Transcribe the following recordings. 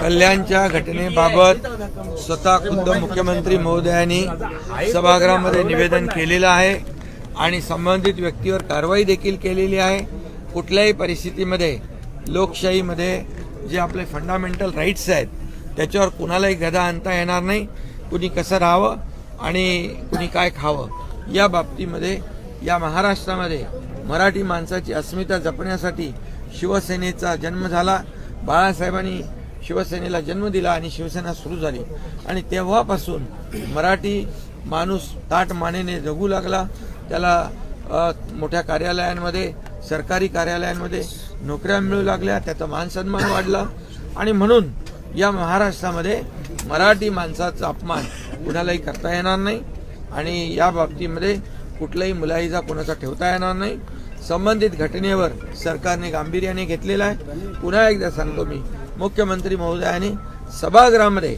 कल्याणच्या घटनेबाबत स्वतः खुद्द मुख्यमंत्री महोदयांनी सभागृहामध्ये निवेदन केलेलं आहे आणि संबंधित व्यक्तीवर कारवाई देखील केलेली आहे. कुठल्याही परिस्थितीमध्ये लोकशाहीमध्ये जे आपले फंडामेंटल राईट्स आहेत त्याच्यावर कुणालाही गदा आणता येणार नाही. कुणी कसं राहावं आणि कुणी काय खावं या बाबतीमध्ये या महाराष्ट्रामध्ये मराठी माणसाची अस्मिता जपण्यासाठी शिवसेनेचा जन्म झाला. बाळासाहेबांनी शिवसेनेला जन्म दिला आणि शिवसेना सुरू झाली. आणि तेव्हापासून मराठी माणूस ताट मानेने जगू लागला. त्याला मोठ्या कार्यालयांमध्ये सरकारी कार्यालयांमध्ये नोकऱ्या मिळू लागल्या. त्याचा मानसन्मान वाढला. आणि म्हणून या महाराष्ट्रामध्ये मराठी माणसाचा अपमान कुणालाही करता येणार नाही. आणि या बाबतीमध्ये कुठलाही मुलाहिजा कोणाचा ठेवता येणार नाही. संबंधित घटनेवर सरकारने गांभीर्याने घेतलेला आहे. पुन्हा एकदा सांगतो मी मुख्यमंत्री महोदयांनी सभागृहामध्ये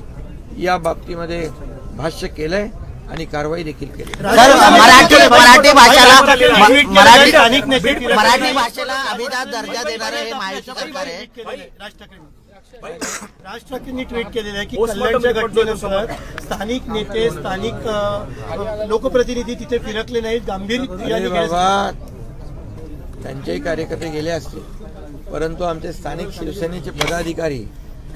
या बाबतीमध्ये भाष्य केलंय आणि कारवाई देखील केली. मराठी मराठी भाषेला म- मराठी. भाषेला अभिजात दर्जा देणारं हे महायुती सरकार आहे. आहे, राज ठाकरेंनी. ट्विट केलेलं आहे की कल्याणच्या घटनेनंतर स्थानिक नेते स्थानिक लोकप्रतिनिधी तिथे फिरकले नाहीत. गंभीर अरे यादी बाबा त्यांचेही कार्यकर्ते गेले असतील. परंतु आमचे स्थानिक शिवसेनेचे पदाधिकारी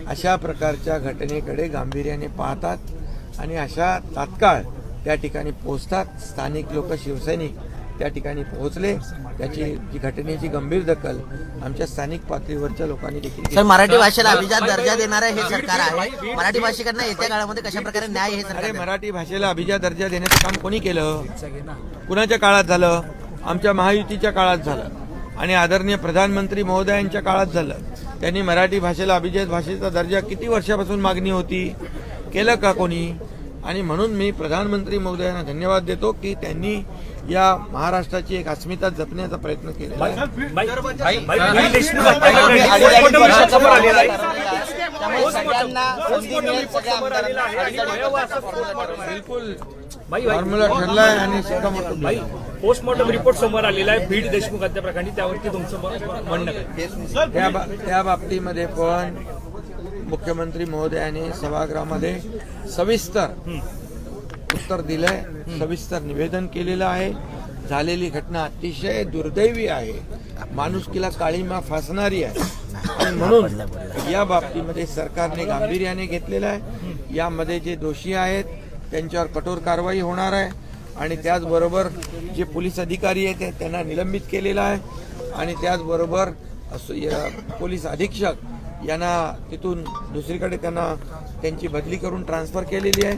अशा प्रकारच्या घटनेकडे गांभीर्याने पाहतात आणि अशा तात्काळ त्या ठिकाणी पोहोचतात. स्थानिक लोक शिवसैनिक त्या ठिकाणी पोहोचले. त्याची जी घटनेची गंभीर दखल आमच्या स्थानिक पातळीवरच्या लोकांनी देखील घेतली. सर मराठी भाषेला अभिजात दर्जा देणारं हे सरकार आहे. मराठी भाषिकांना येत्या काळामध्ये कशा प्रकारे न्याय हे सरकार? मराठी भाषेला अभिजात दर्जा देण्याचं काम कोणी केलं? कुणाच्या काळात झालं? आमच्या महायुतीच्या काळात झालं. आणि आदरणीय प्रधानमंत्री महोदयांच्या काळात झालं. त्यांनी मराठी भाषेला अभिजात भाषेचा दर्जा किती वर्षापासून मागणी होती? केलं का कोणी? आणि म्हणून मी प्रधानमंत्री महोदयांना धन्यवाद देतो की त्यांनी या महाराष्ट्राची एक अस्मिता जपण्याचा प्रयत्न आहे. बिलकुल. भाई, भाई. फॉर्म्युला ठरलाय आणि शिक्कामोर्तब. पोस्टमॉर्टम रिपोर्ट समोर आलेला आहे. बीड देशमुख हत्या प्रकरणी त्यावरती तुमचं म्हणणं त्या बा- त्या बाबतीमध्ये पण मुख्यमंत्री महोदयाने सभागृहामध्ये सविस्तर उत्तर दिलंय. सविस्तर निवेदन केलेलं आहे. झालेली घटना अतिशय दुर्दैवी आहे. माणुसकीला काळीमा फासणारी आहे. आणि म्हणून या बाबतीमध्ये सरकारने गांभीर्याने घेतलेलं आहे. यामध्ये जे दोषी आहेत त्यांच्यावर कठोर कारवाई होणार आहे. आणि त्याचबरोबर जे पोलीस अधिकारी आहेत त्यांना निलंबित केलेलं आहे. आणि त्याचबरोबर पोलीस अधीक्षक यांना तिथून दुसरीकडे त्यांना त्यांची बदली करून ट्रान्सफर केलेली आहे.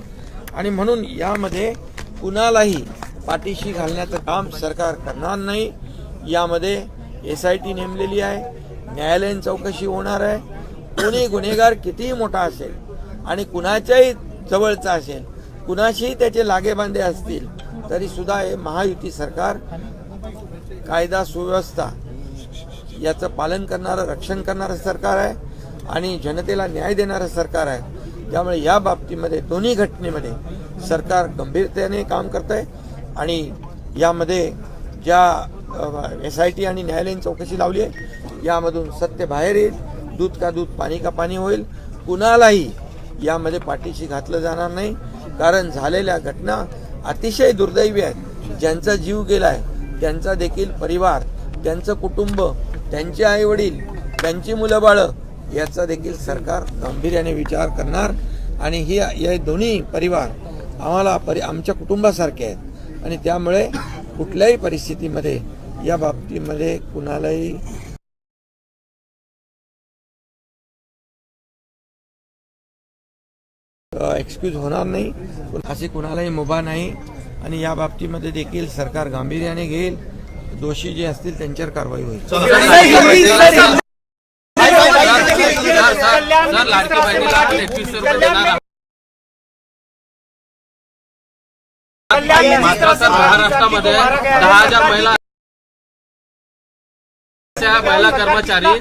आणि म्हणून यामध्ये कुणालाही पाठीशी घालण्याचं काम सरकार करणार नाही. यामध्ये एस आय टी नेमलेली आहे. न्यायालयीन चौकशी होणार आहे. कोणी गुन्हेगार कितीही मोठा असेल आणि कुणाच्याही जवळचा असेल कुणाशीही त्याचे लागेबांधे असतील तरी सुद्धा हे महायुती सरकार कायदा सुव्यवस्था याचं पालन करणारं रक्षण करणारं सरकार आहे आणि जनतेला न्याय देणारं सरकार आहे. त्यामुळे या बाबतीमध्ये दोन्ही घटनेमध्ये सरकार गंभीरतेने काम करत आहे आणि यामध्ये ज्या एस आय टी आणि न्यायालयीन चौकशी लावली आहे यामधून सत्य बाहेर येईल दूध का दूध पाणी का पाणी होईल कुणालाही यामध्ये पाठीशी घातलं जाणार नाही. कारण झालेल्या घटना अतिशय दुर्दैवी आहेत. ज्यांचा जीव गेला आहे त्यांचा देखील परिवार त्यांचं कुटुंब त्यांचे आईवडील त्यांची मुलं बाळं याचा देखील सरकार गांभीर्याने विचार करणार. आणि ही हे दोन्ही परिवार आम्हाला परि आमच्या कुटुंबासारखे आहेत. आणि त्यामुळे कुठल्याही परिस्थितीमध्ये या बाबतीमध्ये कुणालाही एक्सक्यूज होणार नाही. असे कुणालाही मुभा नाही. आणि या बाबतीमध्ये देखील सरकार गांभीर्याने घेईल. दोषी जे असतील त्यांच्यावर कारवाई होईल. सर लाडकी बहिणीला एकवीसशे रुपये देणार आहोत. मात्र सर महाराष्ट्रामध्ये दहा हज़ार महिला महिला कर्मचारी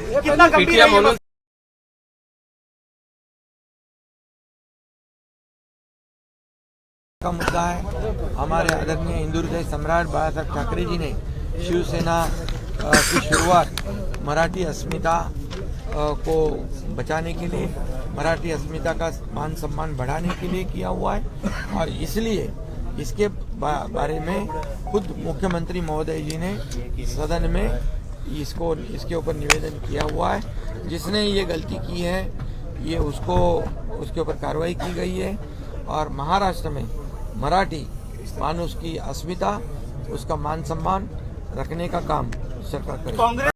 पीटीएम म्हणून का मुद्दा है हमारे आदरणीय हिंदू हृदय सम्राट बाला साहब ठाकरे जी ने शिवसेना की शुरुआत मराठी अस्मिता को बचाने के लिए, मराठी अस्मिता का मान सम्मान बढ़ाने के लिए किया हुआ है। और इसलिए इसके बारे में खुद मुख्यमंत्री महोदय जी ने सदन में इसको, इसके ऊपर निवेदन किया हुआ है। जिसने ये गलती की है, ये उसको, उसके ऊपर कार्रवाई की गई है। और महाराष्ट्र में मराठी मानुष की अस्मिता, उसका मान सम्मान रखने का काम सरकार करेगी।